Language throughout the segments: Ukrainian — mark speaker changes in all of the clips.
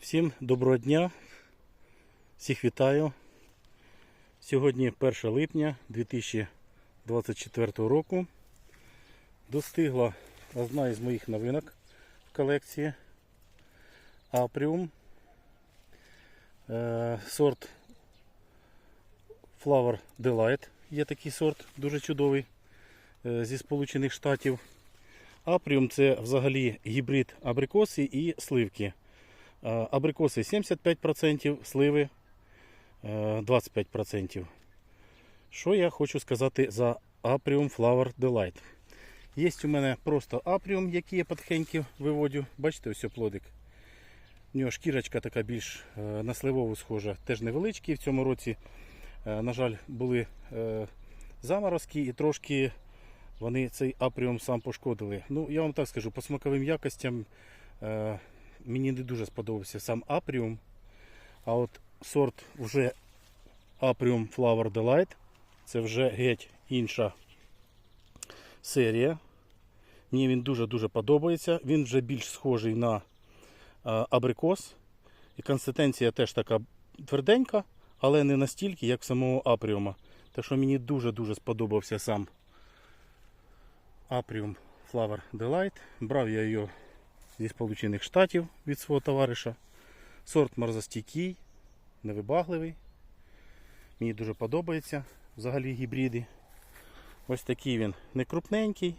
Speaker 1: Всім доброго дня. Всіх вітаю. Сьогодні 1 липня 2024 року. Достигла одна із моїх новинок в колекції Апріум. Е, Сорт Flower Delight. Є такий сорт, дуже чудовий е, зі Сполучених Штатів. Апріум це взагалі гібрид абрикоси і сливки. Абрикоси 75%, сливи е, 25%. Що я хочу сказати за Aprium Flower Delight? Є у мене просто апріум, який я потихеньку виводю. Бачите, ось плодик. У нього шкірочка така більш е, на сливову схожа, теж невеличкий. В цьому році, е, на жаль, були е, заморозки і трошки вони цей апріум сам пошкодили. Ну, я вам так скажу, по смаковим якостям мені не дуже сподобався сам апріум. А от сорт вже Aprium Flower Delight. Це вже геть інша серія. Мені він дуже-дуже подобається. Він вже більш схожий на е, абрикос. І консистенція теж така тверденька, але не настільки, як самого апріума. Так що мені дуже-дуже сподобався сам Aprium Flower Delight. Брав я його зі Сполучених Штатів від свого товариша. Сорт морозостійкий, невибагливий. Мені дуже подобається взагалі гібриди. Ось такий він не крупненький,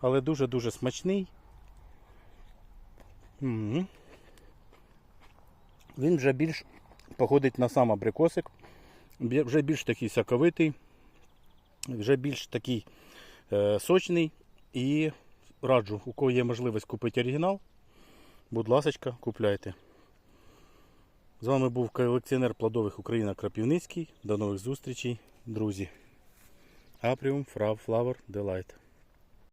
Speaker 1: але дуже-дуже смачний. Він вже більш походить на сам абрикосик. Вже більш такий соковитий, вже більш такий е, сочний. І раджу, у кого є можливість купити оригінал, будь ласка, купляйте. З вами був колекціонер плодових Україна Крапівницький. До нових зустрічей, друзі. Aprium Flower Delight.